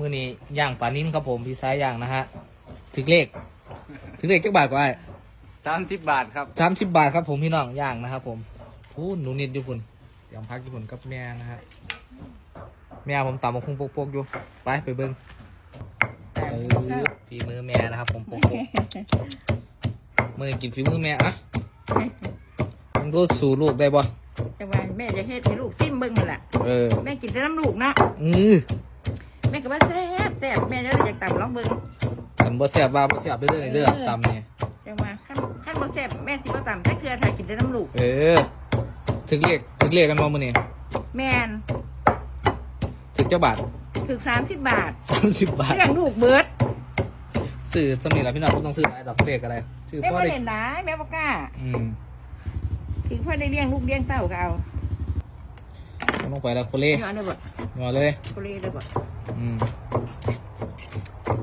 มื้อนี้ย่างปลานิ่มครับผมพี่สายย่างนะฮะถึงเลข ถึงเลขจักบาทกว่าสามสิบบาทครับสามสิบบาทครับผมพี่น้องย่างนะครับผมพูนหนูนิดอยู่พุ่นยำพักอยู่พุ่นกับแม่นะฮะแม่ผมตำมาคุ้งโปกๆอยู่ไปไปเบิ้งเออฝีมือแม่นะครับ ผมโปกๆมื่อนี้กินฝีมือแม่อะมึงรู้สู่ลูกได้บ่แต่ว่าแม่จะเฮ็ดให้ลูกซิมเบิ่งนั่นแหละเออแม่กินแต่น้ำลูกนะอือ แม่ก็ว่าแซ่บแซ่บแม่จะอยากตำลองเบิ่งตำบ่แซ่บว่าบ่แซ่บเด้อเด้อตำเนี่ยจังว่าขั้นขั้นบ่แซ่บแม่สิบ่ตำแต่เครือถ้ากินแต่น้ำลูก เออ ถึงเลขถึงเลขกันบ่มื้อนี้แม่นถึงเจ้าบาทถึงสามสิบบาท30บาทเลี้ยงลูกเบิดซื้อสำนีล่ะพี่น้องบ่ต้องซื้อหลายดอกเลขอะไรซื้อแม่พอบ่ได้เล่นได้แม่บ่กล้าอืมถึงพ่อได้เลี้ยงลูกเลี้ยงเต้าก็เอาเอาลงไปแล้วโคเล่เอาอันนี้บ่งอเลยโคเลเลยบ่ อืม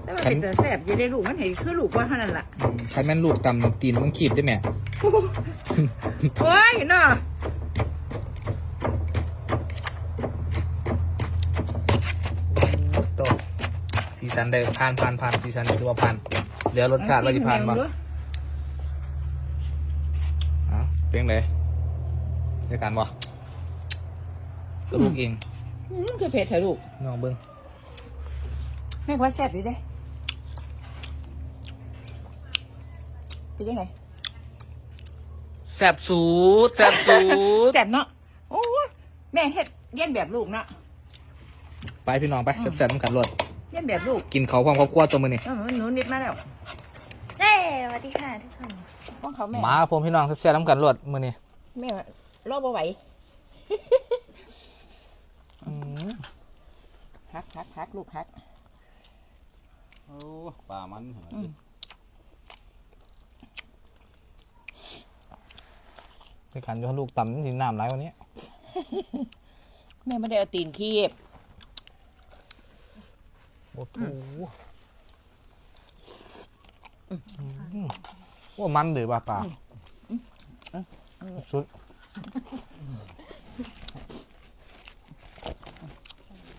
แต่ว่าเป็นแต่แซ่บอยู่ได้ลูกมันเห็นคือลูกว่าเท่านั้นล่ะใครแม่นลูกตำตีนมันขีดได้ไหมโอ้ยเนาะโตสีสันเดิมผ่านผ่านผ่านสีสันเดิมว่าผ่านเดี๋ยวรสชาติเราจะผ่านมาเอาเป็นไงได้การบ่ก็ลูกเองอืมคือเผ็ดเถอะลูกน้องเบิ้ง แม่ก็ว่าแซ่บอยู่เด้เป็นยังไงแซ่บสูดแซ่บสูดแซ่บเนาะโอ้ยแม่เฮ็ดเลี้ยนแบบลูกเนาะไปพี่น้องไปแซ่บๆต้องกันรถเลี้ยนแบบลูกกินเขาวความครอบครัวตัวมือนี่เออหนูนิดมาแล้วเฮ้สวัสดีค่ะทุกคนต้องเขาแม่มาผมพี่น้องแซ่บๆต้องกันรถมือนี่แม่รอบบ่ไหวอืมพักพักพักลูกพัก โอ้ป่ามันเหรออืมในการยกลูกตำนี่น้ำไหลวันนี้แม่ไม่ได้เอาตีนคีบโอ้โหว่ามันหรือว่าปลาสุด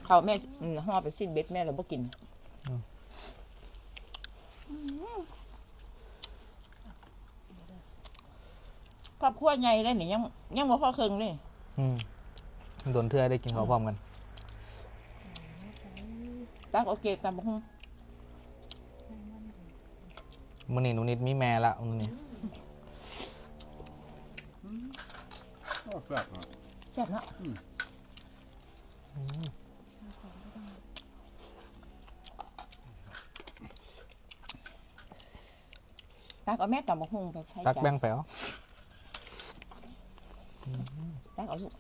เขาแม่อืมห่อไปสิ้นเบ็ดแม่เราบ่กิน ครอบครัวใหญ่ได้นี่ยังยังบ่พอครึ่งเลยอืมโดนเทื่อได้กินเขาวพร้อมกันตักโอเคตามบ่ฮู้มื้อนี้หนูนิดมีแม่ละมื้อนี้โอ้แซ่บเนอะแซ่บเนาะ ตักเอาแม่ตามบ่ฮู้ไปใช้ตักจานแบ่งไปเอาตักเอาลูก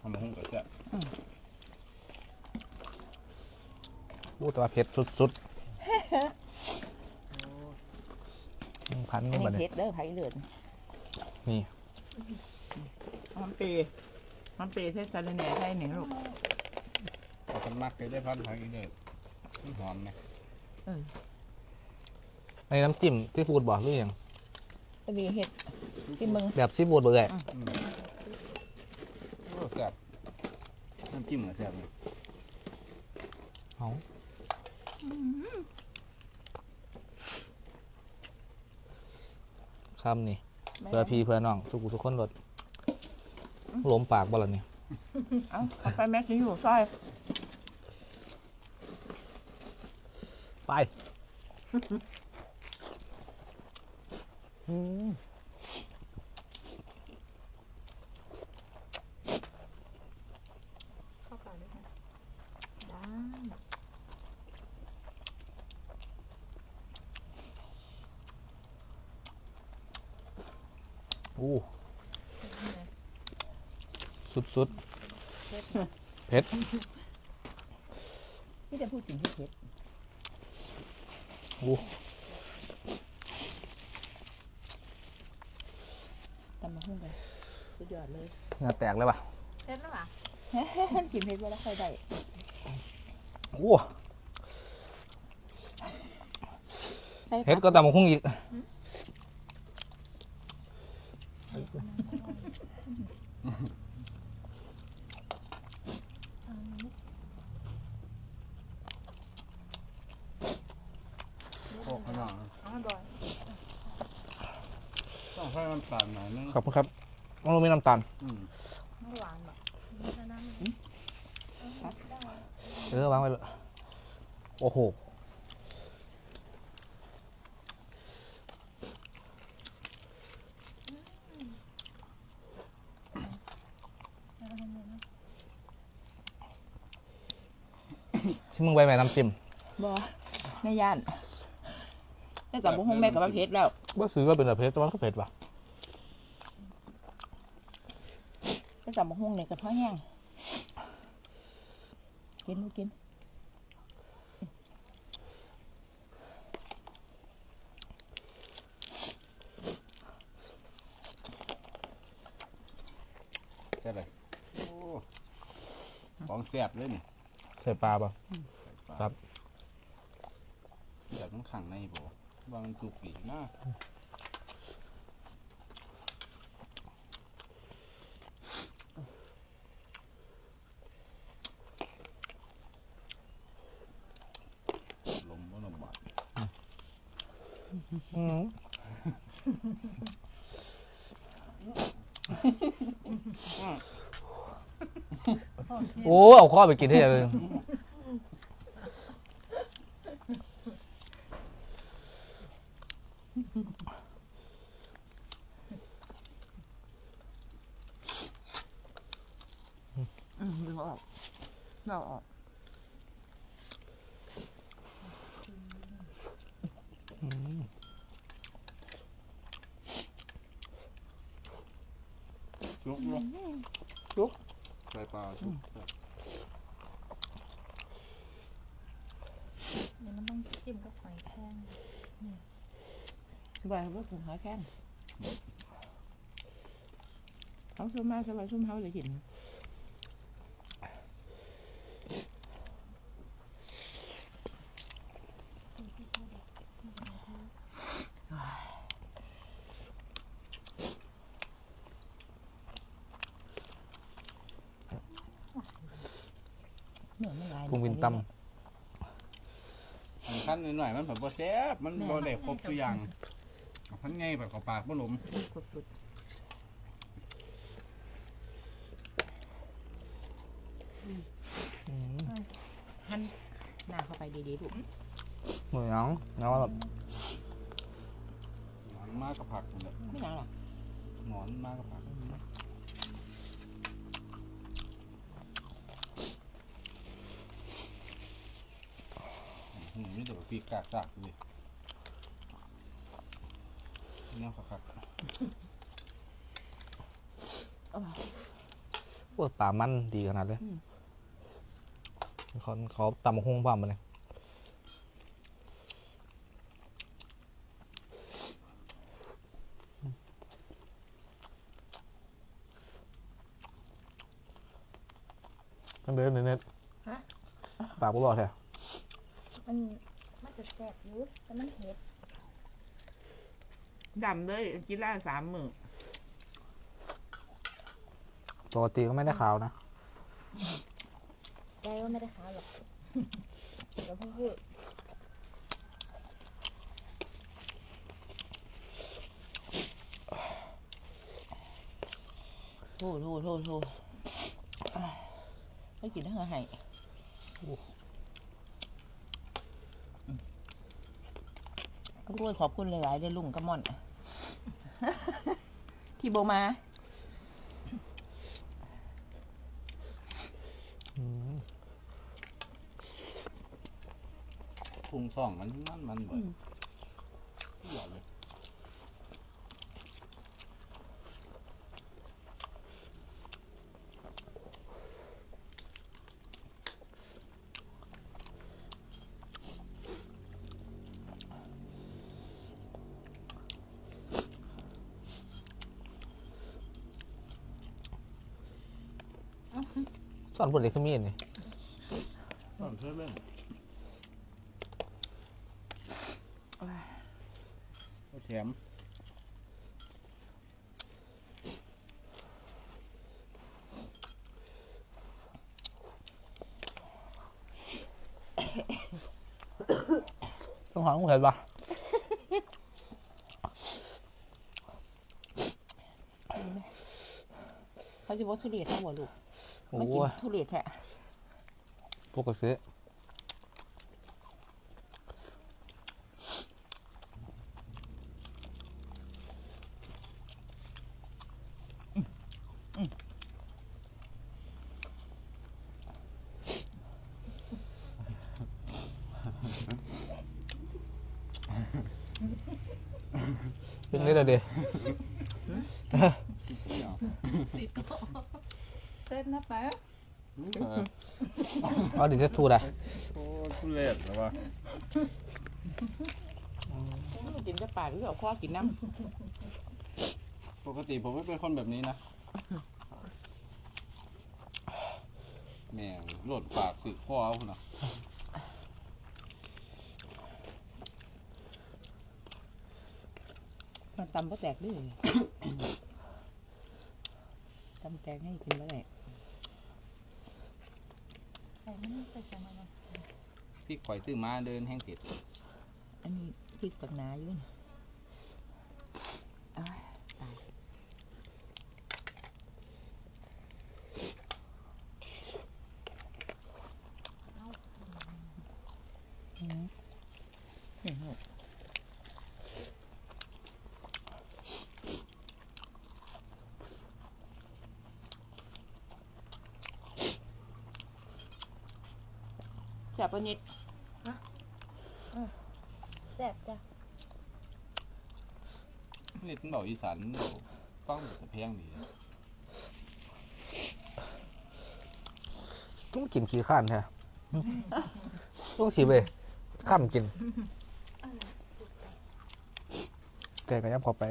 ทำมาหุ้งกับแซ่บอู้แต่ว่าเผ็ดสุดๆอืมพันอันนี่นี้บัดนี้เผ็ดเด้อไผเลือดนี่มันเปย์มันเปย์เทศกาลแหน่ไทยหนึ่งลูกเอาคนมักเลยได้พันพันอีกเด้อ มันหอมไหมในน้ำจิ้มที่ฟูดบอกหรือยังก็มีเห็ดที่มึงแบบซีฟูดเบอร์ไงโอ้แซ่บน้ำจิ้มกับแซ่บเลยเอาคำนี่เพื่อพี่เพื่อน้องทุกผู้ทุกคนรถล้มปากบ่ล่ะนี่เอาเอาไปแม็กซ์อยู่ซอย ไปอืมอู้สุดสุดๆเผ็ด นี่จะพูดถึงที่เผ็ ดอู้ตำมาหุ้งกันสุดยอดเลยเหงื่อแตกเลยป่ะเสร็จแล้วเหรอกินเผ็ดว่าแล้วค่อยได้อู้ใส่เฮ็ดก็ตำบักหุ่งอีก น้ำตาลหน่อยนึง ขอบคุณครับมันไม่น้ำตาลอืมไม่หวานหรอกไม่ใช่น้ำเออวางไว้เลยโอ้โหที่มึงไปแม่น้ำจิ้มบ่แม่ย่านแม่กับบุ้งแม่กับว่าเพชรแล้วว่าซื้อก็เป็นแบบเพชรแต่ว่าก็เผ็ดว่ะ แม่กับบุ้งเนี่ยกับพ่อแห้งกินลูกกินใช่เลยโอ้ของแซ่บเลยนี่ใส่ปลาป่ะครับแบบมันขังในบ่ว่ามันสุกอีกนะลมบ่ลำบาก อืม โอ้เอาข้อไปกินที่ไหนเลยอืมดึงออกเราออก ชุกเนาะชุก ใส่ปลาชุกเดี๋ยวมันต้องจิ้มกับหอยแครงสบายว่าถึงหาแค่นเขาชุ่มมาสบายชุ่มเขาเลยกิน เหนื่อยไม่ไรพุงวินตอันขั้นหน่อยๆมันแบบบ่แซ่บมันบ่ได้ครบทุกอย่างพันไงแบบกับปากบ่หลมกุดๆหั่นหน้าเข้าไปดีๆลูกำมือน้องน้องแบบหนอนมากกับผักนี่แหละไม่นานหรอกหนอนมากกับผัก อืมนี่เดี๋ยวปีกกากกากเลยเนี่ยคักพวกปลามันดีขนาดเลยเขาเขาตำบักหงความมาเลยตั้งเดินเน็ตปากบ่บอกแท้ มันมันจะแซ่บอยู่แต่มันเผ็ดดำเลยกินล่าสามมือปกติก็ไม่ได้ขาวนะใจว่าไม่ได้ขาวหรอกเดี๋ยวเพิ่งพูดโธ่โธ่โธ่โธ่ให้กินทั้งอาหาร ขอบคุณขอบคุณหลายๆเลยลุงกระม่อน ที่โบมาๆพุงซ่องมันมันมันเบิด สอนพูดเลยคือมีดนี่ซ่อนเสื้อเล่นเอาแถมต้องหอมต้องเผ็ดปะจะบอกทุเรียนทั้งหมดลูกโอ้ ไม่กินทุเรียนแท้พวกกระซื้อเป็นนี่เลยดิ เต้นนะไปเอาดิจะทูได้โอ้ทุเรศหรอวะกินจะปากหรือเอาข้อกินน้ปกติผมไม่เป็นคนแบบนี้นะแม่งโหลดปากสึกพ่อเอาคุณนะำมันตำก็แตกด้วยตำแตกให้กินแล้วแหละ แต่มันไปใส่มันนะพี่ข่อยซื้อมาเดินแห้งเผ็ดอันนี้พริกตักหนาอยู่นี่อ้ายตายอืมนี่ลูก จับปะนิดแซ่บจ้ะนี่ต้องบอกอีสานบอกฟังแต่เพียงดีต้องกินขี้ข้านแท้ต้องขี้ไปข้ามกิน แกก็ยับพอไป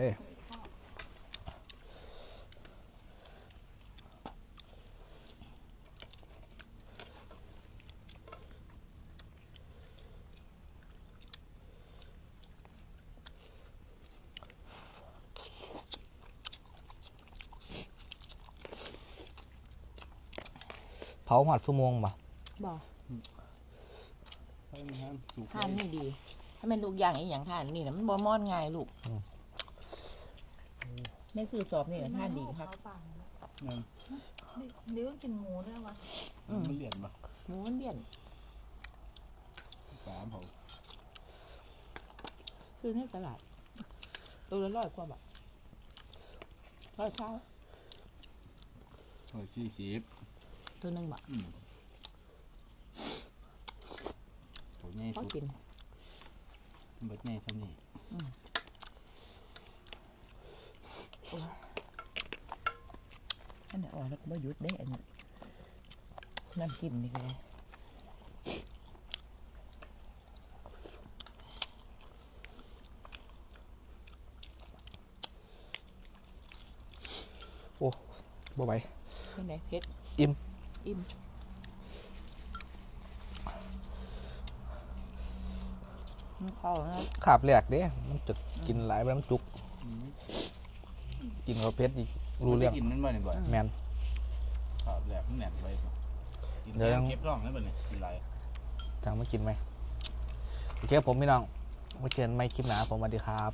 เผาหัดชั่วโมงป่ะบอกให้มันให้มันสุกทานนี่ดี ถ้าเป็นลูกอย่างอีกอย่างทานนี่นะมันบ่มอนง่ายลูกแม่ซื้อสอบนี่นะทานดีครับเผาป่าเนี่ยเดี๋ยวกินหมูด้วยวะอืมมันเลียนปะหมูมันเบี้ยนสามเขาซื้อในตลาดตัวละร้อยกว่าบาทร้อยเช้าเออสี่สิบ ตัวหนึ่งบาทอืมตัวใหญ่พอสุดกิน เบิดใหญ่เท่านี้อันนี้อ่อนแล้วก็ไม่หยุดได้อันนี้น้ำจิ้มนี่ก็ได้บ่ไหว เป็นไงเผ็ดอิ่ม อิ่มมันเข้านะขาบแหลกเด้มันจะกินหลายไปแล้วมันจุกอืมกินกับเพชรอีกรู้เรื่องได้กินมันบ่เนี่ยบ่อยแมนครับแหลกมันแหนบไว้ปะกินเดี๋ยวยังเก็บร่องแล้วบ่เนี่ยกินไรจังมากินไหมโอเคครับผมพี่น้องมาเจอกันไม่คลิปหนาผมสวัสดีครับ